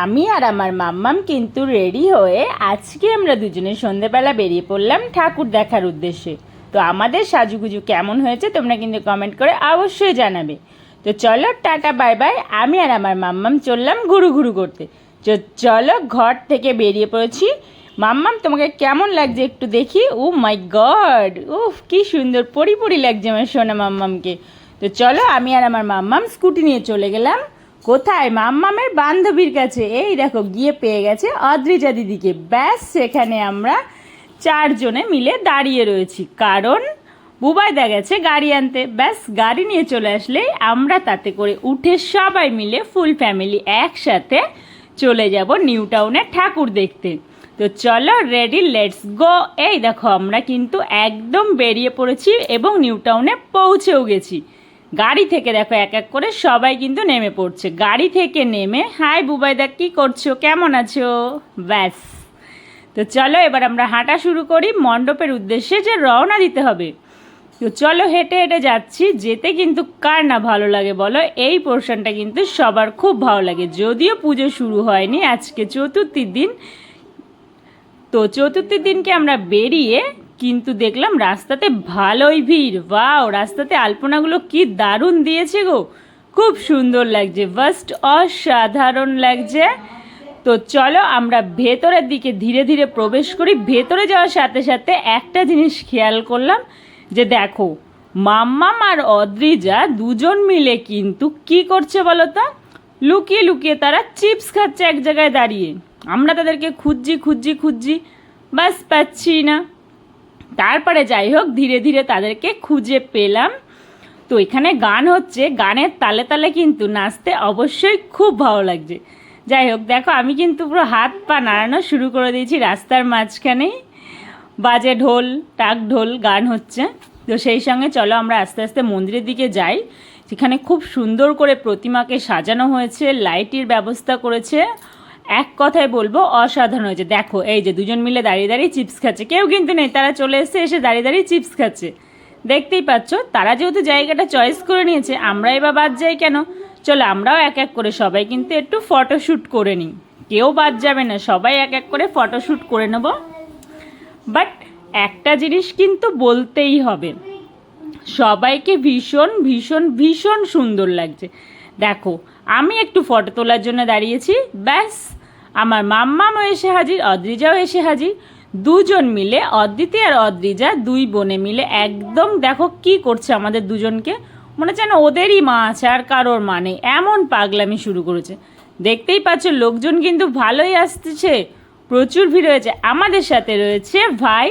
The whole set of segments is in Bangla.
আমি আর আমার মাম্মাম কিন্তু রেডি হয়ে আজকে আমরা দুজনে সন্ধেবেলা বেরিয়ে পড়লাম ঠাকুর দেখার উদ্দেশ্যে। তো আমাদের সাজুগুজু কেমন হয়েছে তোমরা কিন্তু কমেন্ট করে অবশ্যই জানাবে। তো চলো টাটা বাই বাই আমি আর আমার মাম্মাম চললাম ঘুরু ঘুরু করতে। তো চলো ঘর থেকে বেরিয়ে পড়েছি। মাম্মাম, তোমাকে কেমন লাগছে একটু দেখি? ও মাই গড উফ, কি সুন্দর, পরি লাগছে আমার সোনা মাম্মামকে। তো চলো আমি আর আমার মাম্মাম স্কুটি নিয়ে চলে গেলাম। কোথায়? মাম্মামের বান্ধবীর কাছে। এই দেখো, গিয়ে পেয়ে গেছে অদ্রিজা দিদিকে। ব্যাস সেখানে আমরা চারজনে মিলে দাঁড়িয়ে রয়েছি। কারণ বুবাইদা গেছে গাড়ি আনতে। ব্যাস, গাড়ি নিয়ে চলে আসলেই আমরা তাতে করে উঠে সবাই মিলে ফুল ফ্যামিলি একসাথে চলে যাব নিউ টাউনে ঠাকুর দেখতে। তো চলো, রেডি, লেটস গো। এই দেখো, আমরা কিন্তু একদম বেরিয়ে পড়েছি এবং নিউ টাউনে পৌঁছেও গেছি। গাড়ি থেকে দেখো এক এক করে সবাই কিন্তু নেমে পড়ছে। গাড়ি থেকে নেমে, হাই বুবাইদা, কী করছ? কেমন আছো? ব্যাস। তো চলো এবার আমরা হাঁটা শুরু করি। মণ্ডপের উদ্দেশ্যে যে রওনা দিতে হবে। তো চলো হেঁটে হেঁটে যাচ্ছি। যেতে কিন্তু কার না ভালো লাগে বলো? এই পোর্শনটা কিন্তু সবার খুব ভালো লাগে। যদিও পুজো শুরু হয়নি আজকে চতুর্থীর দিন। তো চতুর্থীর দিনকে আমরা বেরিয়ে কিন্তু দেখলাম রাস্তাতে ভালোই ভিড়। ওয়াও, রাস্তাতে আলপনাগুলো কি দারুণ দিয়েছে গো। খুব সুন্দর লাগছে ফার্স্ট অসাধারণ লাগছে। তো চলো আমরা ভেতরের দিকে ধীরে ধীরে প্রবেশ করি। ভেতরে যাওয়ার সাথে সাথে একটা জিনিস খেয়াল করলাম, যে দেখো, মাম্মাম আর অদ্রিজা দুজন মিলে কিন্তু কি করছে বলো তো? লুকিয়ে লুকিয়ে তারা চিপস খাচ্ছে এক জায়গায় দাঁড়িয়ে। আমরা তাদেরকে খুঁজছি খুঁজছি খুঁজছি, বাস পাচ্ছি না। তারপরে যাই হোক ধীরে ধীরে তাদেরকে খুঁজে পেলাম। তো এখানে গান হচ্ছে, গানের তালে তালে কিন্তু নাচতে অবশ্যই খুব ভালো লাগছে। যাই হোক দেখো, আমি কিন্তু পুরো হাত পা নাড়ানো শুরু করে দিয়েছি রাস্তার মাঝখানেই বাজে ঢোল, টাক ঢোল গান হচ্ছে। তো সেই সঙ্গে চলো আমরা আস্তে আস্তে মন্দিরের দিকে যাই। যেখানে খুব সুন্দর করে প্রতিমাকে সাজানো হয়েছে, লাইটের ব্যবস্থা করেছে। এক কথায় বলব অসাধারণ হয়েছে। দেখো, এই যে দুজন মিলে দাঁড়িয়ে দাঁড়িয়ে চিপস খাচ্ছে। কেউ কিন্তু নেই, তারা চলে এসছে, এসে দাঁড়িয়ে দাঁড়িয়ে চিপস খাচ্ছে। দেখতেই পাচ্ছ, তারা যেহেতু জায়গাটা চয়েস করে নিয়েছে আমরাই বা বাদ যাই কেন? চলো, আমরাও এক এক করে সবাই কিন্তু একটু ফটোশ্যুট করে নিই। কেউ বাদ যাবে না, সবাই এক এক করে ফটোশ্যুট করে নেব। বাট একটা জিনিস কিন্তু বলতেই হবে, সবাইকে ভীষণ ভীষণ ভীষণ সুন্দর লাগছে। দেখো, আমি একটু ফটো তোলার জন্য দাঁড়িয়েছি। ব্যাস, আমার মাম্মামও এসে হাজির, অদ্রিজাও এসে হাজির। দুজন মিলে, অদ্রিতি আর অদ্রিজা দুই বোনে মিলে একদম দেখো কি করছে আমাদের দুজনকে। মনে হচ্ছে ওদেরই মা আছে আর কারোর মা নেই। এমন পাগলামি শুরু করেছে। দেখতেই পাচ্ছ, লোকজন কিন্তু ভালোই আসতেছে প্রচুর ভিড় হয়েছে। আমাদের সাথে রয়েছে ভাই,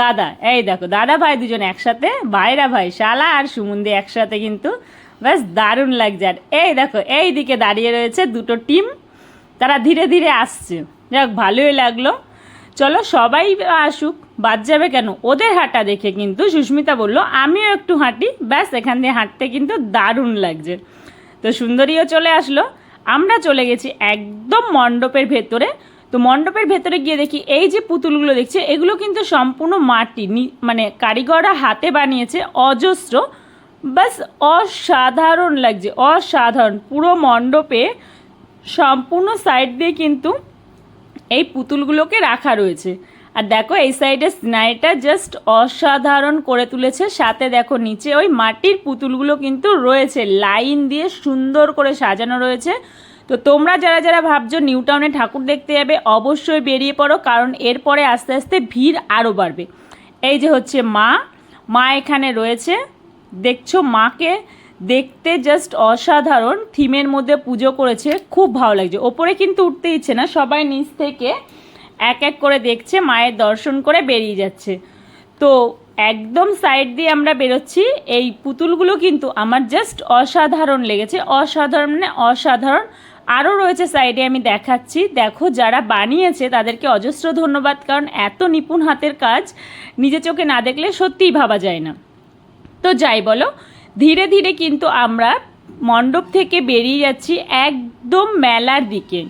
দাদা। এই দেখো, দাদা ভাই দুজন একসাথে, ভাইরা ভাই, শালা আর সুমন্দি একসাথে কিন্তু ব্যাস, দারুণ লাগছে। আর এই দেখো, এই দিকে দাঁড়িয়ে রয়েছে দুটো টিম। তারা ধীরে ধীরে আসছে। যাক, ভালোই লাগল। চলো, সবাই আসুক। বাদ যাবে কেন? ওদের হাঁটা দেখে কিন্তু সুস্মিতা বলল, আমিও একটু হাঁটি। ব্যাস, এখান দিয়ে হাঁটতে কিন্তু দারুণ লাগছে। তো সুন্দরীও চলে আসলো। আমরা চলে গেছি একদম মণ্ডপের ভেতরে। তো মণ্ডপের ভেতরে গিয়ে দেখি, এই যে পুতুলগুলো দেখছে, এগুলো কিন্তু সম্পূর্ণ মাটি। মানে কারিগররা হাতে বানিয়েছে অজস্র। বাস অসাধারণ লাগছে, অসাধারণ। পুরো মণ্ডপে সম্পূর্ণ সাইড দিয়ে কিন্তু এই পুতুলগুলোকে রাখা রয়েছে। আর দেখো, এই সাইডে সিনারিটা জাস্ট অসাধারণ করে তুলেছে। সাথে দেখো, নিচে ওই মাটির পুতুলগুলো কিন্তু রয়েছে। লাইন দিয়ে সুন্দর করে সাজানো রয়েছে। তো তোমরা যারা যারা ভাবছ নিউ টাউনে ঠাকুর দেখতে যাবে, অবশ্যই বেরিয়ে পড়ো, কারণ এরপরে আস্তে আস্তে ভিড় আরও বাড়বে। এই যে হচ্ছে মা মা এখানে রয়েছে। দেখছ মাকে দেখতে জাস্ট অসাধারণ। থিমের মধ্যে পুজো করেছে, খুব ভালো লাগছে। ওপরে কিন্তু উঠতে ইচ্ছে না, সবাই নিচ থেকে এক এক করে দেখছে, মায়ের দর্শন করে বেরিয়ে যাচ্ছে। তো একদম সাইড দিয়ে আমরা বেরোচ্ছি, এই পুতুলগুলো কিন্তু আমার জাস্ট অসাধারণ লেগেছে, অসাধারণ মানে অসাধারণ। আরও রয়েছে সাইডে আমি দেখাচ্ছি। দেখো যারা বানিয়েছে তাদেরকে অজস্র ধন্যবাদ, কারণ এত নিপুণ হাতের কাজ নিজে চোখে না দেখলে সত্যিই ভাবা যায় না। তো যাই বলো, ধীরে ধীরে কিন্তু আমরা মণ্ডপ থেকে বেরিয়ে যাচ্ছি একদম মেলার দিকে।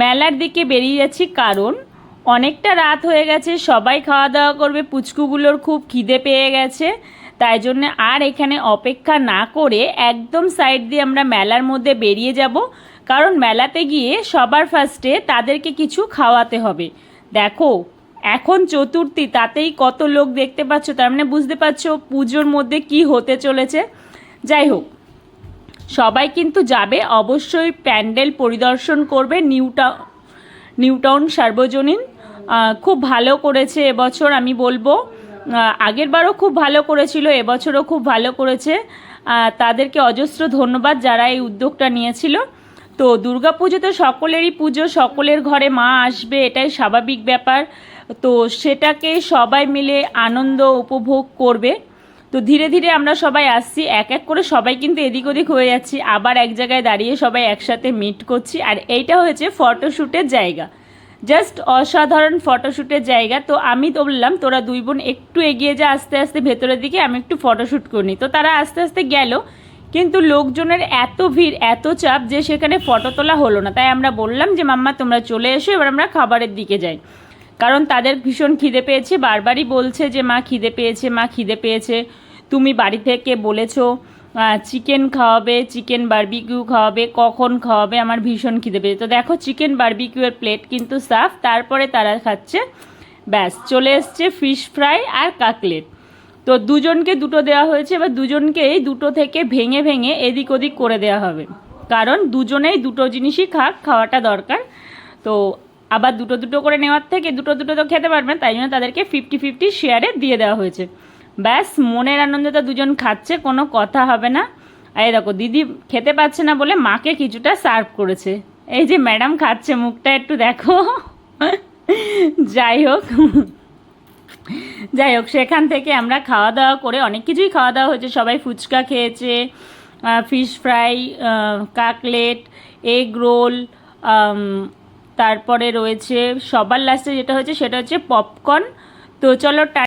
মেলার দিকে বেরিয়ে যাচ্ছি কারণ অনেকটা রাত হয়ে গেছে, সবাই খাওয়া দাওয়া করবে, পুচকুগুলোর খুব খিদে পেয়ে গেছে, তাই জন্য আর এখানে অপেক্ষা না করে একদম সাইড দিয়ে আমরা মেলার মধ্যে বেরিয়ে যাব, কারণ মেলাতে গিয়ে সবার ফার্স্টে তাদেরকে কিছু খাওয়াতে হবে। দেখো এখন চতুর্থী, তাতেই কত লোক দেখতে পাচ্ছ, তার মানে বুঝতে পারছ পুজোর মধ্যে কি হতে চলেছে। যাই হোক, সবাই কিন্তু যাবে, অবশ্যই প্যান্ডেল পরিদর্শন করবে নিউটা নিউটাউন সার্বজনীন। খুব ভালো করেছে এবছর, আমি বলব। আগেরবারও খুব ভালো করেছিল, এবছরও খুব ভালো করেছে। তাদেরকে অজস্র ধন্যবাদ যারা এই উদ্যোগটা নিয়েছিল। তো দুর্গাপুজো তো সকলেরই পুজো, সকলের ঘরে মা আসবে, এটাই স্বাভাবিক ব্যাপার। তো সেটাকে সবাই মিলে আনন্দ উপভোগ করবে। তো ধীরে ধীরে আমরা সবাই আসছি, এক এক করে সবাই কিন্তু এদিক ওদিক হয়ে যাচ্ছি, আবার এক জায়গায় দাঁড়িয়ে সবাই একসাথে মিট করছি। আর এইটা হয়েছে ফটোশ্যুটের জায়গা। জাস্ট অসাধারণ ফটোশ্যুটের জায়গা। তো আমি তো বললাম, তোরা দুই বোন একটু এগিয়ে যা আস্তে আস্তে ভেতরের দিকে, আমি একটু ফটোশ্যুট করিনি তো তারা আস্তে আস্তে গেল, কিন্তু লোকজনের এত ভিড়, এত চাপ যে সেখানে ফটো তোলা হলো না। তাই আমরা বললাম যে, মাম্মা, তোমরা চলে এসো, এবার আমরা খাবারের দিকে যাই। কারণ তাদের ভীষণ খিদে পেয়েছে। বারবারই বলছে যে, মা, খিদে পেয়েছে, মা, খিদে পেয়েছে। তুমি বাড়ি থেকে বলেছ চিকেন খাওয়াবে, চিকেন বার্বিকিউ খাওয়াবে, কখন খাওয়াবে? আমার ভীষণ খিদে পেয়েছে। তো দেখো, চিকেন বারবিকিউয়ের প্লেট কিন্তু সাফ, তারপরে তারা খাচ্ছে। ব্যাস, চলে এসছে ফিশ ফ্রাই আর কাকলেট। তো দুজনকে দুটো দেওয়া হয়েছে, এবার দুজনকেই দুটো থেকে ভেঙে ভেঙে এদিক ওদিক করে দেওয়া হবে। কারণ দুজনেই দুটো জিনিসই খাক, খাওয়াটা দরকার। তো আবার দুটো দুটো করে নেওয়ার থেকে দুটো দুটো তো খেতে পারবেন, তাই জন্য তাদেরকে ফিফটি ফিফটি শেয়ারে দিয়ে দেওয়া হয়েছে। ব্যাস, মনের আনন্দে তো দুজন খাচ্ছে, কোনো কথা হবে না। এই দেখো, দিদি খেতে পাচ্ছে না বলে মাকে কিছুটা সার্ভ করেছে। এই যে ম্যাডাম খাচ্ছে, মুখটা একটু দেখো। যাই হোক। যাই হোক, সেখান থেকে আমরা খাওয়া দাওয়া করে অনেক কিছুই খাওয়া দাওয়া হয়েছে। সবাই ফুচকা খেয়েছে fish fry cutlet egg roll তারপরে রয়েছে সবার লাস্টে যেটা হচ্ছে সেটা হচ্ছে পপকর্ন তো চলো টা